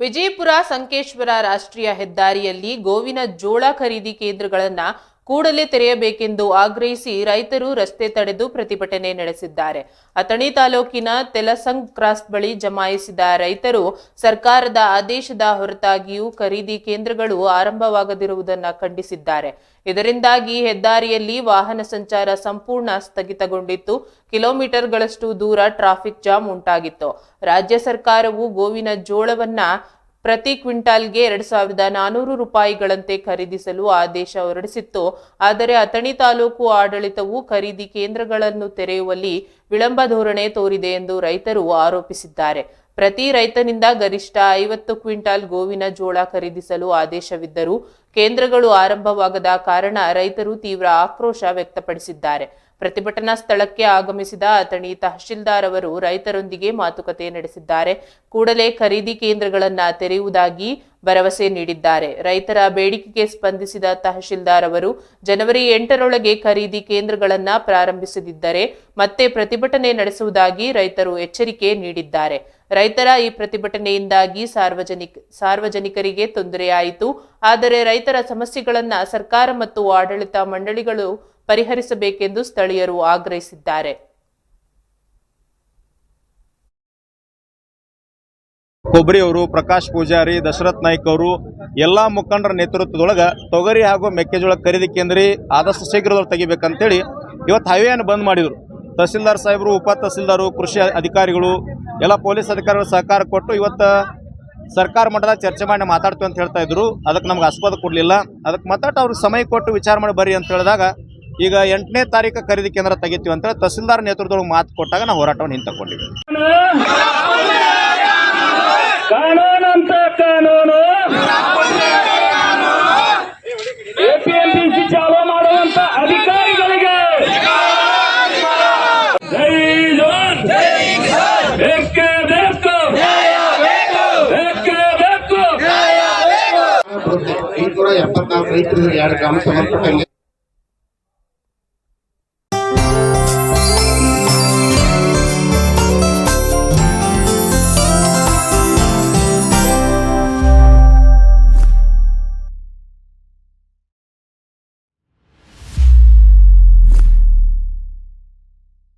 ವಿಜಯಪುರ ಸಂಕೇಶ್ವರ ರಾಷ್ಟ್ರೀಯ ಹೆದ್ದಾರಿಯಲ್ಲಿ ಗೋವಿನ ಜೋಳ ಖರೀದಿ ಕೇಂದ್ರಗಳನ್ನು ಕೂಡಲೇ ತೆರೆಯಬೇಕೆಂದು ಆಗ್ರಹಿಸಿ ರೈತರು ರಸ್ತೆ ತಡೆದು ಪ್ರತಿಭಟನೆ ನಡೆಸಿದ್ದಾರೆ. ಅಥಣಿ ತಾಲೂಕಿನ ತೆಲಸಂಗ್ ಕ್ರಾಸ್ ಬಳಿ ಜಮಾಯಿಸಿದ ರೈತರು ಸರ್ಕಾರದ ಆದೇಶದ ಹೊರತಾಗಿಯೂ ಖರೀದಿ ಕೇಂದ್ರಗಳು ಆರಂಭವಾಗದಿರುವುದನ್ನು ಖಂಡಿಸಿದ್ದಾರೆ. ಇದರಿಂದಾಗಿ ಹೆದ್ದಾರಿಯಲ್ಲಿ ವಾಹನ ಸಂಚಾರ ಸಂಪೂರ್ಣ ಸ್ಥಗಿತಗೊಂಡಿತ್ತು. ಕಿಲೋಮೀಟರ್ಗಳಷ್ಟು ದೂರ ಟ್ರಾಫಿಕ್ ಜಾಮ್ ಉಂಟಾಗಿತ್ತು. ರಾಜ್ಯ ಸರ್ಕಾರವು ಗೋವಿನ ಜೋಳವನ್ನ ಪ್ರತಿ ಕ್ವಿಂಟಾಲ್ಗೆ ಎರಡ್ ಸಾವಿರದ ನಾನೂರು ರೂಪಾಯಿಗಳಂತೆ ಖರೀದಿಸಲು ಆದೇಶ ಹೊರಡಿಸಿತ್ತು. ಆದರೆ ಅಥಣಿ ತಾಲೂಕು ಆಡಳಿತವು ಖರೀದಿ ಕೇಂದ್ರಗಳನ್ನು ತೆರೆಯುವಲ್ಲಿ ವಿಳಂಬ ಧೋರಣೆ ತೋರಿದೆ ಎಂದು ರೈತರು ಆರೋಪಿಸಿದ್ದಾರೆ. ಪ್ರತಿ ರೈತನಿಂದ ಗರಿಷ್ಠ ಐವತ್ತು ಕ್ವಿಂಟಾಲ್ ಗೋವಿನ ಜೋಳ ಖರೀದಿಸಲು ಆದೇಶವಿದ್ದರೂ ಕೇಂದ್ರಗಳು ಆರಂಭವಾಗದ ಕಾರಣ ರೈತರು ತೀವ್ರ ಆಕ್ರೋಶ ವ್ಯಕ್ತಪಡಿಸಿದ್ದಾರೆ. ಪ್ರತಿಭಟನಾ ಸ್ಥಳಕ್ಕೆ ಆಗಮಿಸಿದ ಅಥಣಿ ತಹಶೀಲ್ದಾರ್ ಅವರು ರೈತರೊಂದಿಗೆ ಮಾತುಕತೆ ನಡೆಸಿದ್ದಾರೆ. ಕೂಡಲೇ ಖರೀದಿ ಕೇಂದ್ರಗಳನ್ನು ತೆರೆಯುವುದಾಗಿ ಭರವಸೆ ನೀಡಿದ್ದಾರೆ. ರೈತರ ಬೇಡಿಕೆಗೆ ಸ್ಪಂದಿಸಿದ ತಹಶೀಲ್ದಾರ್ ಅವರು, ಜನವರಿ ಎಂಟರೊಳಗೆ ಖರೀದಿ ಕೇಂದ್ರಗಳನ್ನು ಪ್ರಾರಂಭಿಸದಿದ್ದರೆ ಮತ್ತೆ ಪ್ರತಿಭಟನೆ ನಡೆಸುವುದಾಗಿ ರೈತರು ಎಚ್ಚರಿಕೆ ನೀಡಿದ್ದಾರೆ. ರೈತರ ಈ ಪ್ರತಿಭಟನೆಯಿಂದಾಗಿ ಸಾರ್ವಜನಿಕ, ಸಾರ್ವಜನಿಕರಿಗೆ ತೊಂದರೆಯಾಯಿತು. ಆದರೆ ರೈತರ ಸಮಸ್ಯೆಗಳನ್ನ ಸರ್ಕಾರ ಮತ್ತು ಆಡಳಿತ ಮಂಡಳಿಗಳು ಪರಿಹರಿಸಬೇಕೆಂದು ಸ್ಥಳೀಯರು ಆಗ್ರಹಿಸಿದ್ದಾರೆ. ಕೊಬ್ಬರಿ ಅವರು ಪ್ರಕಾಶ್ ಪೂಜಾರಿ, ದಶರಥ್ ನಾಯ್ಕ ಅವರು ಎಲ್ಲ ಮುಖಂಡರ ನೇತೃತ್ವದೊಳಗೆ ತೊಗರಿ ಹಾಗೂ ಮೆಕ್ಕೆಜೋಳ ಖರೀದಿ ಕೇಂದ್ರಿ ಆದಷ್ಟು ಶೀಘ್ರದೊಳಗೆ ತೆಗಿಬೇಕಂತೇಳಿ ಇವತ್ತು ಹೈವೇಯನ್ನು ಬಂದ್ ಮಾಡಿದರು. ತಹಸೀಲ್ದಾರ್ ಸಾಹೇಬರು, ಉಪ ತಹಸೀಲ್ದಾರು, ಕೃಷಿ ಅಧಿಕಾರಿಗಳು, ಎಲ್ಲ ಪೊಲೀಸ್ ಅಧಿಕಾರಿಗಳು ಸಹಕಾರ ಕೊಟ್ಟು ಇವತ್ತು ಸರ್ಕಾರ ಮಟ್ಟದ ಚರ್ಚೆ ಮಾಡಿ ಮಾತಾಡ್ತೀವಿ ಅಂತ ಹೇಳ್ತಾ ಇದ್ರು. ಅದಕ್ಕೆ ನಮ್ಗೆ ಆಸ್ಪದ ಕೊಡಲಿಲ್ಲ. ಅದಕ್ಕೆ ಮಾತಾಟ ಅವ್ರಿಗೆ ಸಮಯ ಕೊಟ್ಟು ವಿಚಾರ ಮಾಡಿ ಬರ್ರಿ ಅಂತ ಹೇಳಿದಾಗ ಈಗ ಎಂಟನೇ ತಾರೀಕು ಖರೀದಿ ಕೇಂದ್ರ ತೆಗಿತೀವಿ ಅಂತ ತಹಸೀಲ್ದಾರ್ ನೇತೃತ್ವದೊಳಗೆ ಮಾತು ಕೊಟ್ಟಾಗ ನಾವು ಹೋರಾಟವನ್ನು ಹಿಂತಕೊಂಡಿವಿ. ಕಾನೂನಂತ ಕಾನೂನು. ಎಪಿಎಂಸಿ ಚಾಲು ಮಾಡುವಂತ ಅಧಿಕಾರಿಗಳಿಗೆ. ಐನೂರ ಎಪ್ಪತ್ನಾಲ್ಕು ರೈತರು ಎರಡು ಗ್ರಾಮ ಸಂಬಂಧಪಟ್ಟಲ್ಲಿ